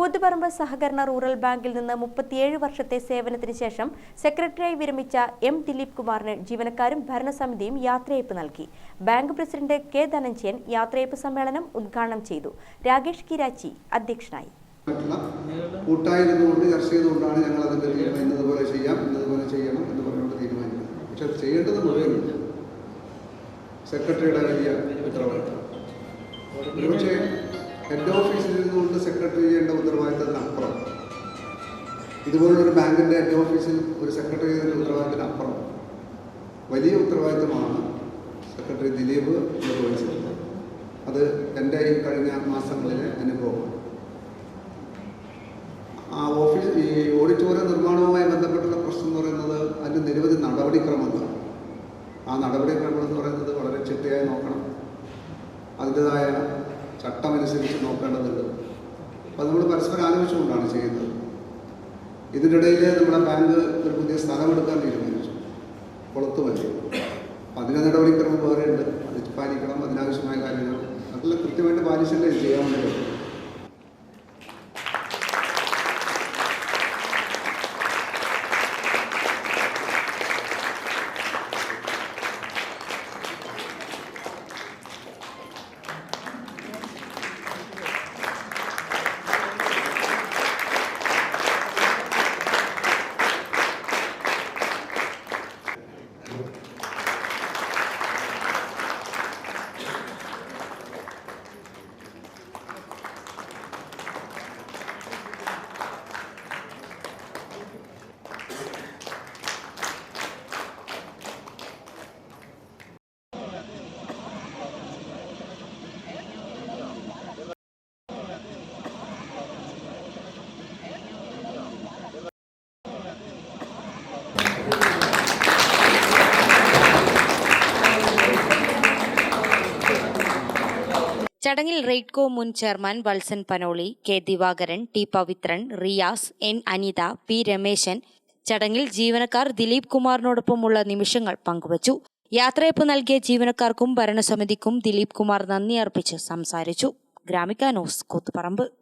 കൂത്തുപറമ്പ് സഹകരണ റൂറൽ ബാങ്കിൽ നിന്ന് മുപ്പത്തിയേഴ് വർഷത്തെ സേവനത്തിന് ശേഷം സെക്രട്ടറിയായി വിരമിച്ച എം ദിലീപ് കുമാറിന് ജീവനക്കാരും ഭരണസമിതിയും യാത്രയയപ്പ് നൽകി. ബാങ്ക് പ്രസിഡന്റ് കെ ധനഞ്ജയൻ യാത്രയയപ്പ് സമ്മേളനം ഉദ്ഘാടനം ചെയ്തു. രാകേഷ് കിരാച്ചി അധ്യക്ഷനായി. ചർച്ച ചെയ്തുകൊണ്ടാണ് ഞങ്ങൾ ഇന്നതുപോലെ ചെയ്യാം ഇന്നതുപോലെ ചെയ്യണം എന്ന് പറഞ്ഞുകൊണ്ട് പക്ഷെ ചെയ്യേണ്ടത് സെക്രട്ടറിയുടെ വലിയ ഉത്തരവാദിത്തം. ഹെഡ് ഓഫീസിൽ നിന്നുകൊണ്ട് സെക്രട്ടറി ചെയ്യേണ്ട ഉത്തരവാദിത്തത്തിനപ്പുറം ഇതുപോലുള്ളൊരു ബാങ്കിന്റെ ഹെഡ് ഓഫീസിൽ ഒരു സെക്രട്ടറി ചെയ്യുന്ന ഉത്തരവാദിത്തത്തിനപ്പുറം വലിയ ഉത്തരവാദിത്തമാണ് സെക്രട്ടറി ദിലീപ് നിർവഹിച്ചിട്ടുള്ളത് അത് എന്റെ ഈ കഴിഞ്ഞ മാസങ്ങളിലെ അനുഭവമാണ്. ആ ഓഫീസ് ഈ ഓഡിറ്റോറിയം നിർമ്മാണവുമായി ബന്ധപ്പെട്ടുള്ള പ്രശ്നം എന്ന് പറയുന്നത് അതിന്റെ നിരവധി നടപടിക്രമങ്ങളാണ് ആ നടപടിക്രമങ്ങൾ എന്ന് പറയുന്നത് വളരെ ചിട്ടയായി നോക്കണം. അതിന്റെതായ ചട്ടമനുസരിച്ച് നോക്കേണ്ടതുണ്ട്. അപ്പോൾ നമ്മൾ പരസ്പരം ആലോചിച്ചുകൊണ്ടാണ് ചെയ്യുന്നത്. ഇതിന്റെ ഇടയിൽ നമ്മുടെ ബാങ്ക് ഒരു പുതിയ സ്ഥലം എടുക്കാൻ തീരുമാനിച്ചു. കുളത്തുമല്ലി അപ്പം അതിന്റെ നടപടിക്രമം വേറെ ഉണ്ട് അത് പാലിക്കണം അതിനാവശ്യമായ കാര്യങ്ങൾ. അതെല്ലാം കൃത്യമായിട്ട് പാലിച്ചല്ലേ ചെയ്യാൻ വേണ്ടി ചടങ്ങിൽ റെയ്ഡ്കോ മുൻ chairman Valsan Panoli K Divakaran T Pavithran Riyas N Anitha P Rameshan. ചടങ്ങിൽ ജീവനക്കാർ ദിലീപ് കുമാറിനോടൊപ്പമുള്ള നിമിഷങ്ങൾ പങ്കുവച്ചു. യാത്രയപ്പ് നൽകിയ ജീവനക്കാർക്കും ഭരണസമിതിക്കും ദിലീപ് കുമാർ നന്ദി അർപ്പിച്ച് സംസാരിച്ചു. ഗ്രാമിക ന്യൂസ് കൂത്തുപറമ്പ്.